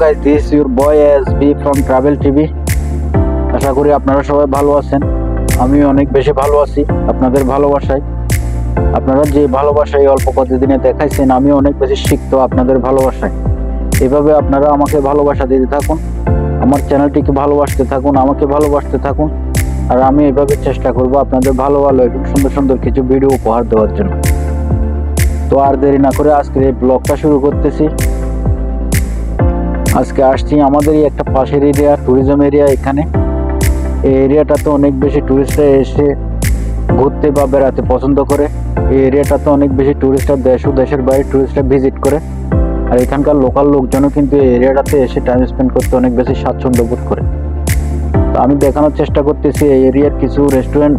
Guys this your boy S B from travel TV আশা করি আপনারা সবাই ভালো আছেন। আমি অনেক বেশি ভালো আছি আপনাদের ভালোবাসায়। আপনারা যে ভালোবাসায় অল্প কতদিনে দেখাইছেন আমি অনেক বেশি শিখতো আপনাদের ভালোবাসায়। এভাবে আপনারা আমাকে ভালোবাসা দিতে থাকুন, আমার চ্যানেলটিকে ভালোবাসতে থাকুন, আমাকে ভালোবাসতে থাকুন, আর আমি এভাবে চেষ্টা করব আপনাদের ভালো ভালো এবং সুন্দর সুন্দর কিছু ভিডিও উপহার দেওয়ার জন্য। তো আর দেরি না করে আজকের এই ব্লগটা শুরু করতেছি। আজকে আসছি আমাদেরই একটা পাশের এরিয়া ট্যুরিজম এরিয়া এখানে। এই এরিয়াটাতে অনেক বেশি টুরিস্টরা এসে ঘুরতে বা বেড়াতে পছন্দ করে। এই এরিয়াটাতে অনেক বেশি টুরিস্টরা দেশ ও দেশের বাইরে টুরিস্টরা ভিজিট করে। আর এখানকার লোকাল লোকজনও কিন্তু এই এরিয়াটাতে এসে টাইম স্পেন্ড করতে অনেক বেশি স্বাচ্ছন্দ্য বোধ করে। তো আমি দেখানোর চেষ্টা করতেছি এই এরিয়ার কিছু রেস্টুরেন্ট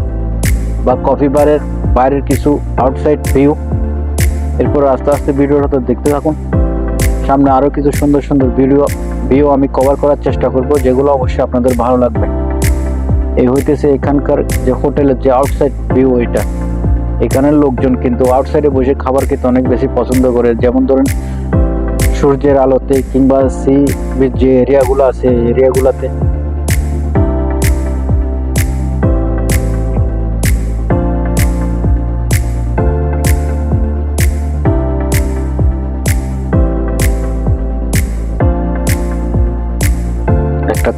বা কফি বারের বাইরের কিছু আউটসাইড ভিউ এরপর আস্তে আস্তে ভিডিওটা তো দেখতে থাকুন। সামনে আরও কিছু সুন্দর সুন্দর ভিডিও ভিউ আমি কভার করার চেষ্টা করব, যেগুলো অবশ্যই আপনাদের ভালো লাগবে। এই হইতেছে এখানকার যে হোটেলের যে আউটসাইড ভিউ এটা। এখানের লোকজন কিন্তু আউটসাইডে বসে খাবার খেতে অনেক বেশি পছন্দ করে। যেমন ধরেন, সূর্যের আলোতে কিংবা সি যে এরিয়াগুলো আছে এরিয়াগুলোতে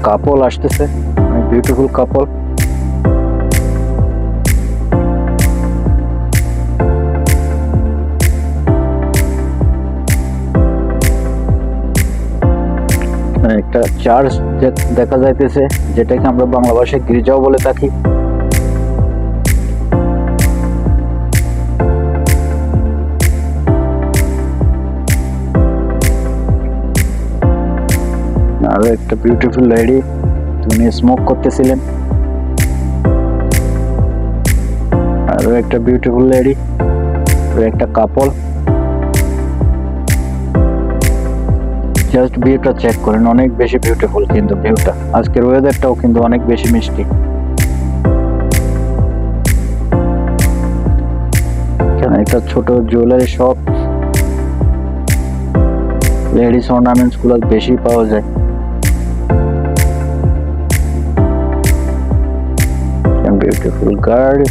কাপল আসতেছে বিউটিফুল কাপল। একটা চার্চ দেখা যাইতেছে, যেটাকে আমরা বাংলা ভাষায় গির্জাও বলে থাকি। আরও একটা বিউটিফুল লেডি উনি স্মোক করতেছিলেন। আরও একটা বিউটিফুল লেডি একটা কাপল জাস্ট ভিউটা চেক করেন, অনেক বেশি বিউটিফুল কিন্তু ভিউটা আজকের ওয়েদারটাও কিন্তু অনেক বেশি মিষ্টি। একটা ছোট জুয়েলারি শপ লেডিস অর্নামেন্টসগুলো বেশি পাওয়া যায়। Beautiful girl.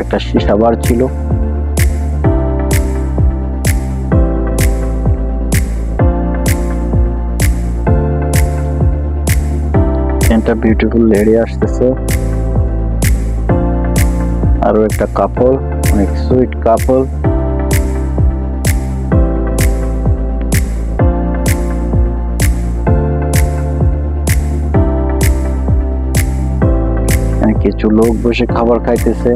একটা সীসা বার ছিল একটা বিউটিফুল লেডি আসতেছে। আরও একটা কাপল অনেক সুইট কাপল কিছু লোক বসে খাবার খাইতেছে।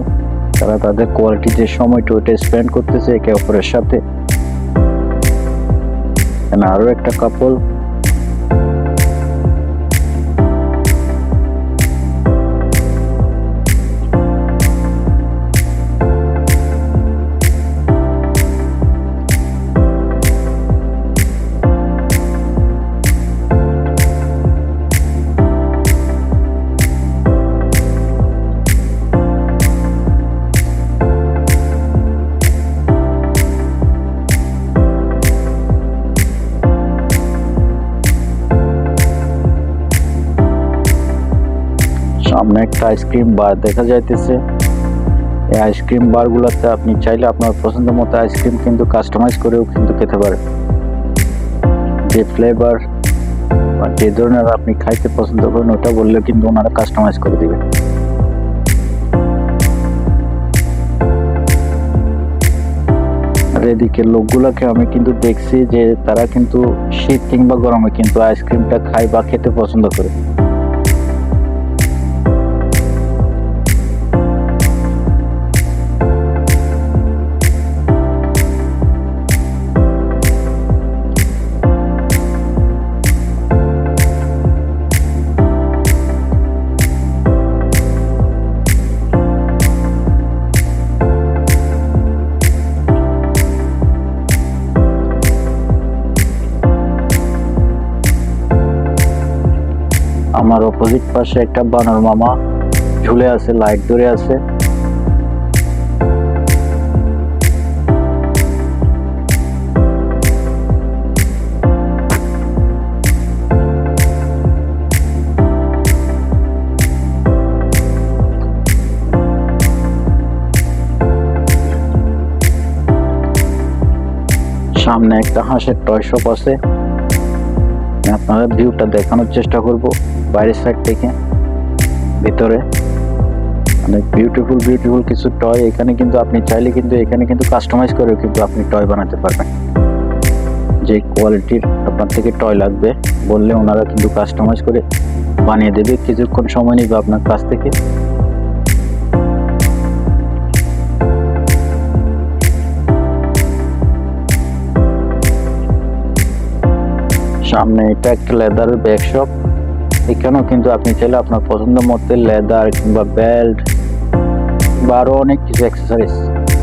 তারা তাদের কোয়ালিটি যে সময়টা ওইটা স্পেন্ড করতেছে একে অপরের সাথে। আরও একটা কাপল একটা আইসক্রিম বার দেখা যাইতেছে। এই আইসক্রিম বারগুলোতে আপনি চাইলে আপনার পছন্দ মতো আইসক্রিম কিন্তু কাস্টমাইজ করেও কিন্তু খেতে পারেন। যে ফ্লেভার বা যে ধরনের আপনি খাইতে পছন্দ করেন, ওটা বললে কিন্তু ওনারা কাস্টমাইজ করে দিবে আর এদিকে লোকগুলোকে আমি কিন্তু দেখছি যে তারা কিন্তু শীত কিংবা গরমে কিন্তু আইসক্রিমটা খায় বা খেতে পছন্দ করে। আমার অপোজিট পাশে একটা বানর মামা ঝুলে আছে লাইট ধরে আছে। সামনে একটা হাঁসের টয় শপ আছে। আপনারা ভিউটা দেখানোর চেষ্টা করব। বাইরের সাইড থেকে, ভিতরে, অনেক বিউটিফুল বিউটিফুল কিছু টয় এখানে কিন্তু আপনি চাইলে কিন্তু এখানে কিন্তু কাস্টমাইজ করেও কিন্তু আপনি টয় বানাতে পারবেন। যে কোয়ালিটির আপনার থেকে টয় লাগবে, বললে ওনারা কিন্তু কাস্টমাইজ করে বানিয়ে দেবে কিছুক্ষণ সময় নেবে আপনার কাছ থেকে। সামনে এটা একটা লেদারের ব্যাগ শপ এখানেও কিন্তু আপনি চাইলে আপনার পছন্দ মতো লেদার কিংবা বেল্ট বা আরও অনেক কিছু অ্যাক্সেসরিজ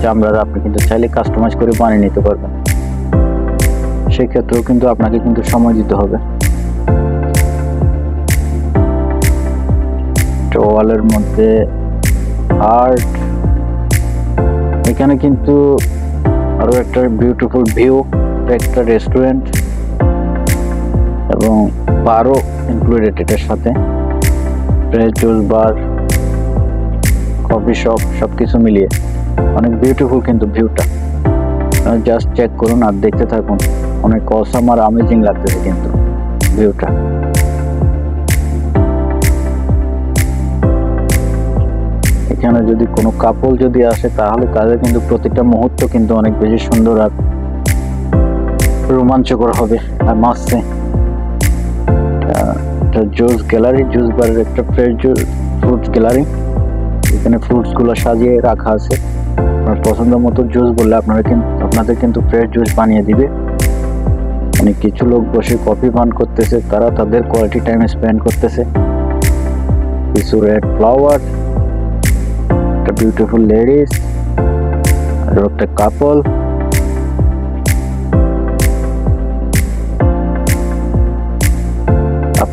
চামড়ার আপনি কিন্তু চাইলে কাস্টমাইজ করে বানিয়ে নিতে পারবেন। সেক্ষেত্রেও কিন্তু আপনাকে কিন্তু সময় দিতে হবে। ওয়ালের মধ্যে আর্ট এখানে কিন্তু আরও একটা বিউটিফুল ভিউ একটা রেস্টুরেন্ট এবং বারও ইনক্লুডেড এটার সাথে। জুস বার কফি শপ সব কিছু মিলিয়ে। অনেক বিউটিফুল কিন্তু ভিউটা জাস্ট চেক করুন আর দেখতে থাকুন। অনেক অসাম আর আমেজিং লাগতেছে কিন্তু ভিউটা এখানে যদি কোনো কাপল যদি আসে, তাহলে তাদের কিন্তু প্রতিটা মুহূর্ত কিন্তু অনেক বেশি সুন্দর আর রোমাঞ্চকর হবে। আর মাসে একটা জুস গ্যালারি জুস বারের একটা ফ্রেশ জুস ফ্রুটস গ্যালারি এখানে ফ্রুটসগুলো সাজিয়ে রাখা আছে। আপনার পছন্দ মতো জুস বললে আপনারা কিন্তু আপনাদের কিন্তু ফ্রেশ জুস বানিয়ে দিবে। অনেক কিছু লোক বসে কফি পান করতেছে, তারা তাদের কোয়ালিটি টাইম স্পেন্ড করতেছে। কিছু রেড ফ্লাওয়ার একটা বিউটিফুল লেডিস আর একটা কাপল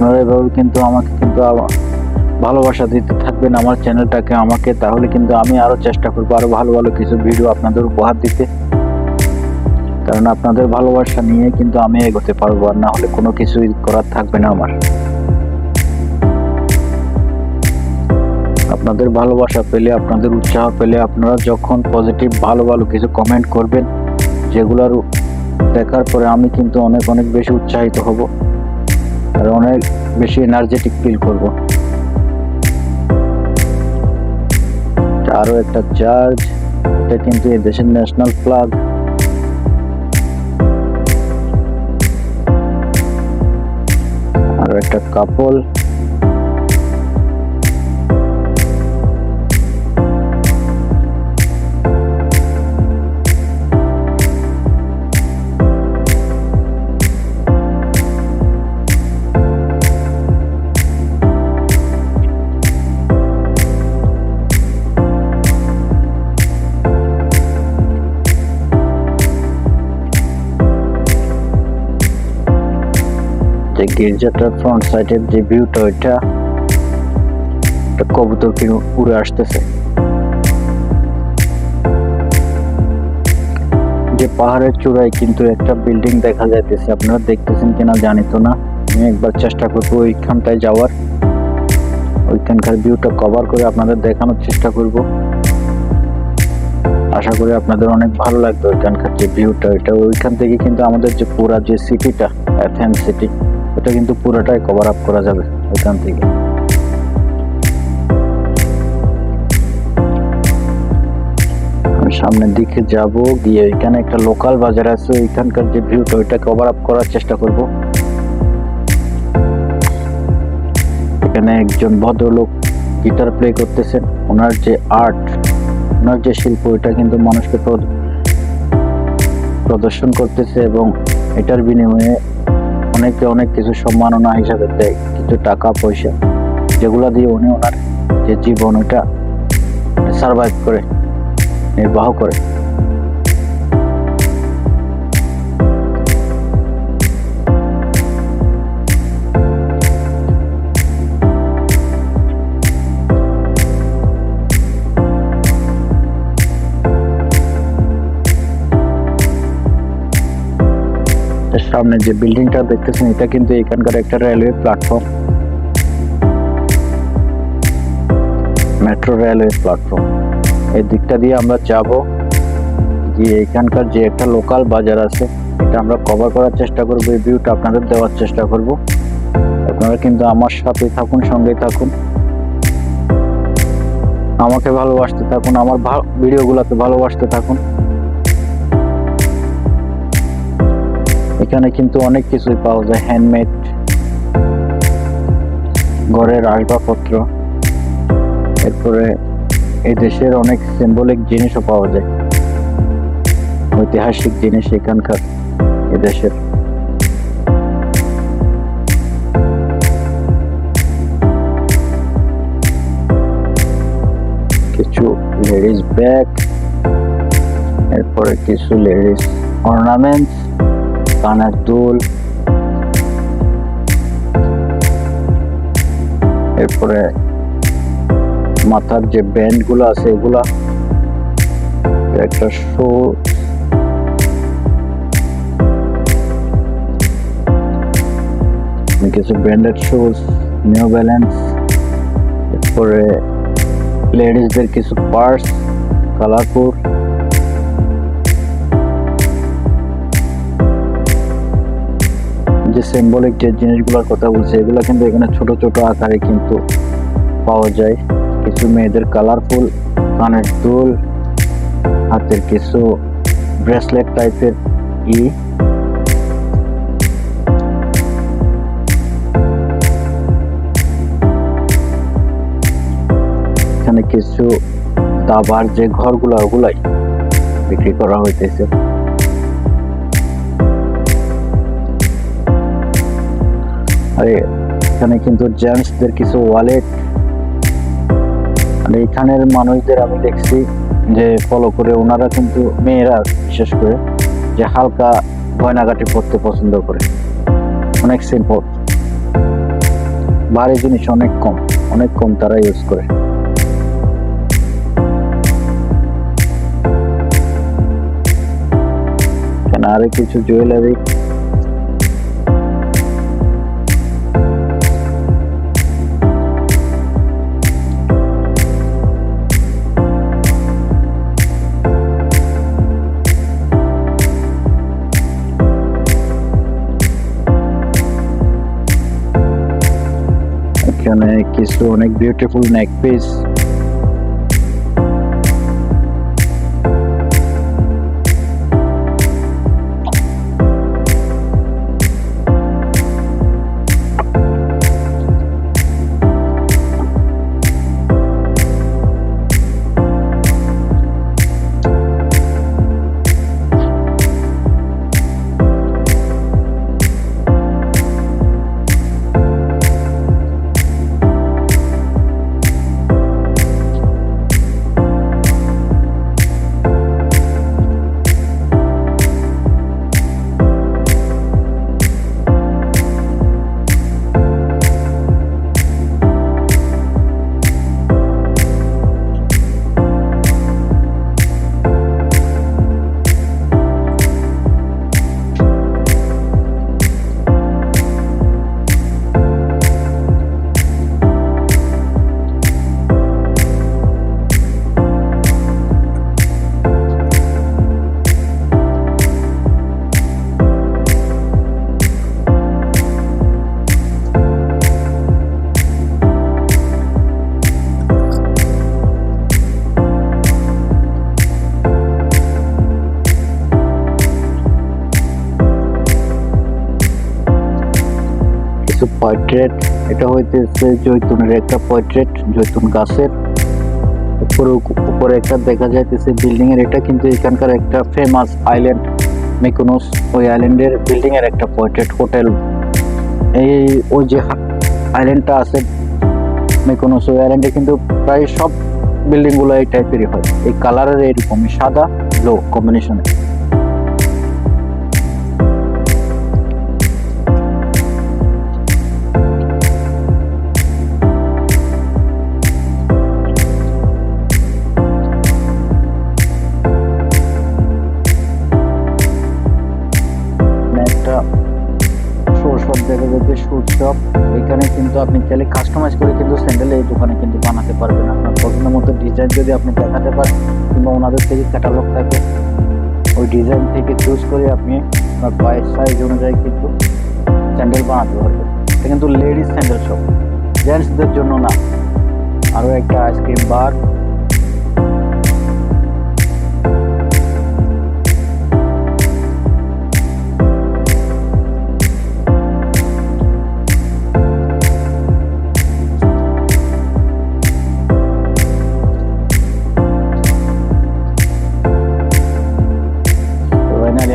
আপনারা এভাবে কিন্তু আমাকে কিন্তু ভালোবাসা দিতে থাকবেন আমার চ্যানেলটাকে আমাকে, তাহলে কিন্তু আমি আরও চেষ্টা করব আরও ভালো ভালো কিছু ভিডিও আপনাদের উপহার দিতে। কারণ আপনাদের ভালোবাসা নিয়ে কিন্তু আমি এগোতে পারব আর না হলে কোনো কিছুই করার থাকবে না আমার। আপনাদের ভালোবাসা পেলে, আপনাদের উৎসাহ পেলে আপনারা যখন পজিটিভ ভালো ভালো কিছু কমেন্ট করবেন, যেগুলোর দেখার পরে আমি কিন্তু অনেক অনেক বেশি উৎসাহিত হব। আর অনেক বেশি এনার্জেটিক ফিল করব। আরও একটা চার্জ এটা কিন্তু এই দেশের ন্যাশনাল ফ্লাগ আরও একটা কাপল গির্জাটার ফ্রন্ট সাইডের যে ভিউটা ওইটা কবুতর কি উড়ে আসতেছে। যে পাহাড়ের চূড়ায় কিন্তু একটা বিল্ডিং দেখা যাইতেছে, আপনারা দেখতেছেন কিনা জানি তো না। আমি একবার চেষ্টা করব ওইখানটায় যাওয়ার। ওইখানকার ভিউটা কভার করে আপনাদের দেখানোর চেষ্টা করব। আশা করি আপনাদের অনেক ভালো লাগবে ওইখানকার যে ভিউটা ওইটা ওইখান থেকে কিন্তু আমাদের যে পুরা যে সিটিটা এথেন সিটি এটা কিন্তু পুরোটাই কভার আপ করা যাবে ওইখান থেকে। সামনের দিকে যাব, গিয়ে এখানে একটা লোকাল বাজার আছে, ওইখানকার যে ভিউটা ওইটা কভার আপ করার চেষ্টা করব। এখানে একজন ভদ্রলোক গিটার প্লে করতেছেন, ওনার যে আর্ট ওনার যে শিল্প, এটা কিন্তু মানুষকে প্রদর্শন করতেছে এবং এটার বিনিময়ে অনেকে অনেক কিছু সম্মাননা হিসাবে দেয়, কিছু টাকা, পয়সা, যেগুলো দিয়ে উনি ওনার যে জীবন ওটা সারভাইভ করে, নির্বাহ করে। সামনে যে বিল্ডিংটা দেখতেছেন, এটা কিন্তু এখানকার একটা railway platform metro railway platform এই দিকটা দিয়ে আমরা যাব, গিয়ে এখানকার যে একটা লোকাল বাজার আছে, এটা আমরা কভার করার চেষ্টা করব, এই ভিউটা আপনাদের দেওয়ার চেষ্টা করব। আপনারা কিন্তু আমার সাথে থাকুন সঙ্গে থাকুন। আমাকে ভালোবাসতে থাকুন, আমার ভিডিওগুলোকে ভালোবাসতে থাকুন। এখানে কিন্তু অনেক কিছুই পাওয়া যায় হ্যান্ডমেড ঘরের আসবাবপত্র। এরপরে এই দেশের অনেক সিম্বলিক জিনিসও পাওয়া যায়। ঐতিহাসিক জিনিস এখানকার এদেশের কিছু লেডিস ব্যাগ এরপরে কিছু লেডিস অর্নামেন্টস কানের দুল। এরপরে মাথার যে ব্যান্ডগুলো আছে এগুলা। একটা শো কিছু ব্র্যান্ডেড শুজ নিউ ব্যালেন্স এরপরে লেডিসদের কিছু পার্স কালারফুল যে সিম্বলিক যে জিনিসগুলোর কথা বলছে, এগুলো কিন্তু এখানে ছোট ছোট আকারে কিন্তু পাওয়া যায়। কিছু মেয়েদের কালারফুল কানের দুল, হাতের কিছু ব্রেসলেট টাইপের ই। কিছু দাবার যে ঘরগুলো, ওগুলাই বিক্রি করা হইতেছে। আরে, এখানে কিন্তু জেন্টসদের কিছু ওয়ালেট আর এখানের মানুষদের আমি দেখছি যে ফলো করে, ওনারা কিন্তু মেয়েরা বিশেষ করে, যে হালকা গয়নাগাটি পরতে পছন্দ করে। অনেক সিম্পল ভারী জিনিস অনেক কম অনেক কম তারা ইউজ করে। আরও কিছু জুয়েলারি এখানে কিছু অনেক বিউটিফুল নেক পিস পোর্ট্রেট এটা হইতেছে জৈতুনের একটা পোর্ট্রেট জৈতুন গাছের। উপরে উপরে একটা দেখা যাইতেছে বিল্ডিং এর এটা, কিন্তু এখানকার একটা ফেমাস আইল্যান্ড মেকোনোস ওই আইল্যান্ডের বিল্ডিং এর একটা পোর্ট্রেট হোটেল এই, ওই যে আইল্যান্ডটা আছে মেকোনোস ওই আইল্যান্ডে কিন্তু প্রায় সব বিল্ডিংগুলো এই টাইপেরই হয়। এই কালারের এরকমই, সাদা ব্লু কম্বিনেশনে কাস্টমাইজ করে কিন্তু স্যান্ডেল এই দোকানে কিন্তু বানাতে পারবেন আপনার পছন্দের মতো ডিজাইন যদি আপনি দেখাতে পারেন কিংবা ওনাদের থেকে ক্যাটালগ থাকে, ওই ডিজাইন থেকে চুজ করে আপনি আপনার পায়ের সাইজ অনুযায়ী কিন্তু স্যান্ডেল বানাতে পারবেন। এটা কিন্তু লেডিস স্যান্ডেল শপ জেন্টসদের জন্য না। আরও একটা আইসক্রিম বার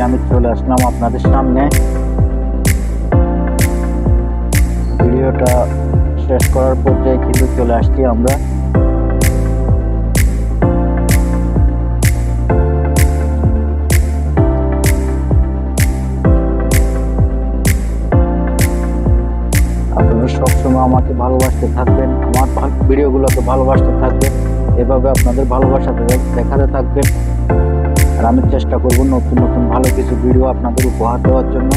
আমি চলে আসলাম আপনাদের সামনে। ভিডিওটা শেষ করার পর্যায়ে কিন্তু চলে আসছি আমরা। সবসময় আমাকে ভালোবাসতে থাকবেন, আমার ভিডিওগুলোকে ভালোবাসতে থাকবেন, এভাবে আপনাদের ভালোবাসা দে- দেখাতে থাকবেন। আর আমি চেষ্টা করব নতুন নতুন ভালো কিছু ভিডিও আপনাদের উপহার দেওয়ার জন্য।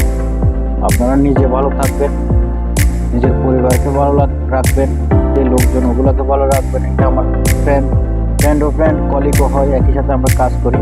আপনারা নিজে ভালো থাকবেন, নিজের পরিবারকে ভালো রাখবেন যে লোকজন ওগুলোকে ভালো রাখবেন। এটা আমার ফ্রেন্ড ফ্রেন্ড ও ফ্রেন্ড কলিগও হয়, একই সাথে আমরা কাজ করি।